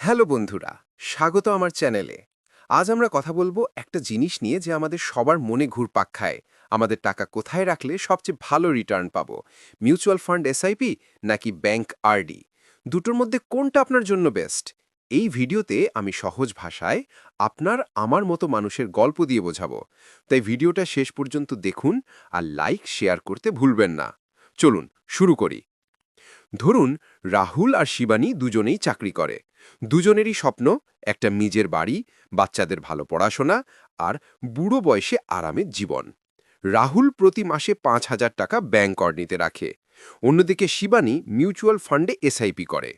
Hello বন্ধুরা, স্বাগত আমার চ্যানেলে। আজ আমরা কথা বলব একটা জিনিস নিয়ে যে আমাদের সবার মনে ঘুরপাক খায়। আমাদের টাকা কোথায় রাখলে সবচেয়ে ভালো রিটার্ন পাবো? মিউচুয়াল ফান্ড এসআইপি নাকি ব্যাংক আরডি দুটোর মধ্যে কোনটা আপনার জন্য বেস্ট এই ভিডিওতে আমি সহজ ভাষায় আপনার, আমার মতো মানুষের গল্প দিয়ে বোঝাবো। তাই ভিডিওটা শেষ পর্যন্ত দেখুন আর লাইক শেয়ার করতে ভুলবেন না। চলুন, শুরু করি। ধরুন, রাহুল আর শিবানী দুজনেই চাকরি করে। দুজনেরই স্বপ্ন, একটা নিজের বাড়ি, বাচ্চাদের ভালো পড়াশোনা আর বুড়ো বয়সে আরামের জীবন। রাহুল প্রতি মাসে পাঁচ হাজার টাকা ব্যাংক অর্নিতে রাখে। অন্যদিকে শিবানী মিউচুয়াল ফান্ডে এসআইপি করে।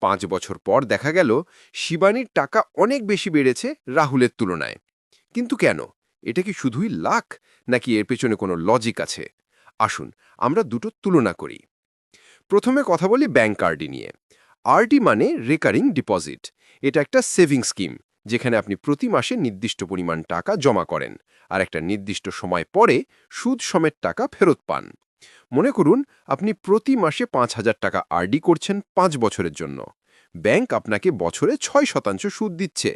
পাঁচ বছর পর দেখা গেল, শিবানীর টাকা অনেক বেশি বেড়েছে রাহুলের তুলনায়। কিন্তু কেন? এটা কি শুধুই লাখ, নাকি এর পেছনে কোনো লজিক আছে? আসুন, আমরা দুটো তুলনা করি। প্রথমে কথা বলি ব্যাংক আরডি নিয়ে। আরডি মানে রেকারিং ডিপোজিট এটা একটা সেভিং স্কিম যেখানে আপনি প্রতি মাসে নির্দিষ্ট পরিমাণ টাকা জমা করেন আর একটা নির্দিষ্ট সময় পরে সুদ সমেত টাকা ফেরত পান। মনে করুন, আপনি প্রতি মাসে পাঁচ হাজার টাকা আরডি করছেন পাঁচ বছরের জন্য। ব্যাংক আপনাকে বছরে ছয় শতাংশ সুদ দিচ্ছে।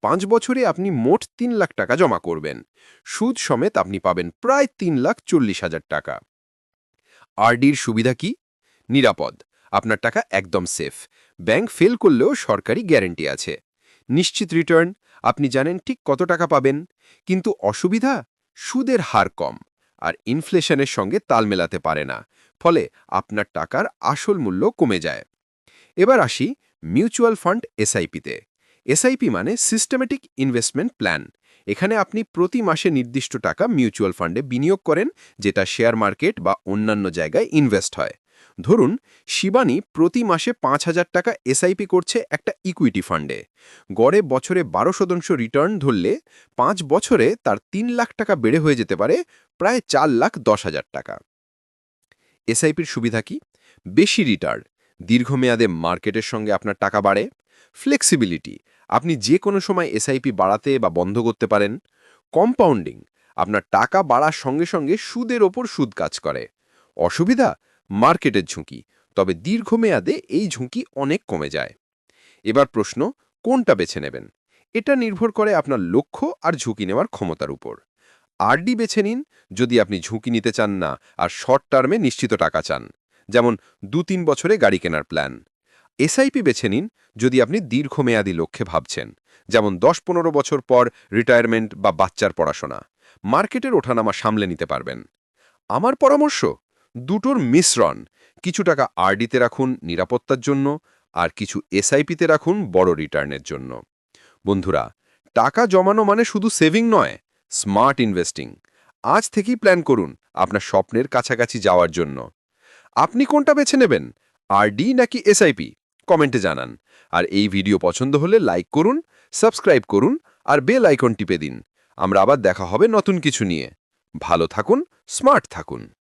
পাঁচ বছরে আপনি মোট তিন লাখ টাকা জমা করবেন। সুদ সমেত আপনি পাবেন প্রায় তিন লাখ চল্লিশ হাজার টাকা। আরডির সুবিধা কি? নিরাপদ। আপনার টাকা একদম সেফ ব্যাংক ফেল করলেও সরকারি গ্যারেন্টি আছে। নিশ্চিত রিটার্ন আপনি জানেন ঠিক কত টাকা পাবেন। কিন্তু অসুবিধা, সুদের হার কম। আর ইনফ্লেশনের সঙ্গে তাল মেলাতে পারে না। ফলে আপনার টাকার আসল মূল্য কমে যায়। এবার আসি মিউচুয়াল ফান্ড এসআইপিতে এসআইপি মানে সিস্টেমেটিক ইনভেস্টমেন্ট প্ল্যান এখানে আপনি প্রতি মাসে নির্দিষ্ট টাকা মিউচুয়াল ফান্ডে বিনিয়োগ করেন, যেটা শেয়ার মার্কেট বা অন্যান্য জায়গায় ইনভেস্ট হয়। ধরুন, শিবানী প্রতি মাসে পাঁচ হাজার টাকা এসআইপি করছে একটা ইকুইটি ফান্ডে গড়ে বছরে বারো শতাংশ রিটার্ন ধরলে পাঁচ বছরে তার তিন লাখ টাকা বেড়ে হয়ে যেতে পারে প্রায় চার লাখ দশ হাজার টাকা। এসআইপির সুবিধা কি? বেশি রিটার্ন দীর্ঘমেয়াদে মার্কেটের সঙ্গে আপনার টাকা বাড়ে ফ্লেক্সিবিলিটি আপনি যে কোনো সময় এসআইপি বাড়াতে বা বন্ধ করতে পারেন কম্পাউন্ডিং আপনার টাকা বাড়ার সঙ্গে সঙ্গে সুদের ওপর সুদ কাজ করে। অসুবিধা? মার্কেটের ঝুঁকি, তবে দীর্ঘমেয়াদে এই ঝুঁকি অনেক কমে যায়। এবার প্রশ্ন, কোনটা বেছে নেবেন? এটা নির্ভর করে আপনার লক্ষ্য আর ঝুঁকি নেওয়ার ক্ষমতার উপর। আরডি বেছে নিন, যদি আপনি ঝুঁকি নিতে চান না আর শর্ট টার্মে নিশ্চিত টাকা চান, যেমন দু তিন বছরে গাড়ি কেনার প্ল্যান। এসআইপি বেছে নিন, যদি আপনি দীর্ঘমেয়াদী লক্ষ্যে ভাবছেন, যেমন দশ পনেরো বছর পর রিটায়ারমেন্ট বা বাচ্চার পড়াশোনা। মার্কেটের ওঠানামা সামলে নিতে পারবেন। আমার পরামর্শ দুটোর মিশ্রণ। কিছু টাকা আরডিতে রাখুন নিরাপত্তার জন্য আর কিছু এসআইপিতে রাখুন বড় রিটার্নের জন্য। বন্ধুরা, টাকা জমানো মানে শুধু সেভিং নয়, স্মার্ট ইনভেস্টিং। আজ থেকেই প্ল্যান করুন আপনার স্বপ্নের কাছাকাছি যাওয়ার জন্য। আপনি কোনটা বেছে নেবেন, আরডি নাকি এসআইপি? কমেন্টে জানান। আর এই ভিডিও পছন্দ হলে লাইক করুন, সাবস্ক্রাইব করুন আর বেল আইকন টিপে দিন। আমরা আবার দেখা হবে নতুন কিছু নিয়ে। ভালো থাকুন, স্মার্ট থাকুন।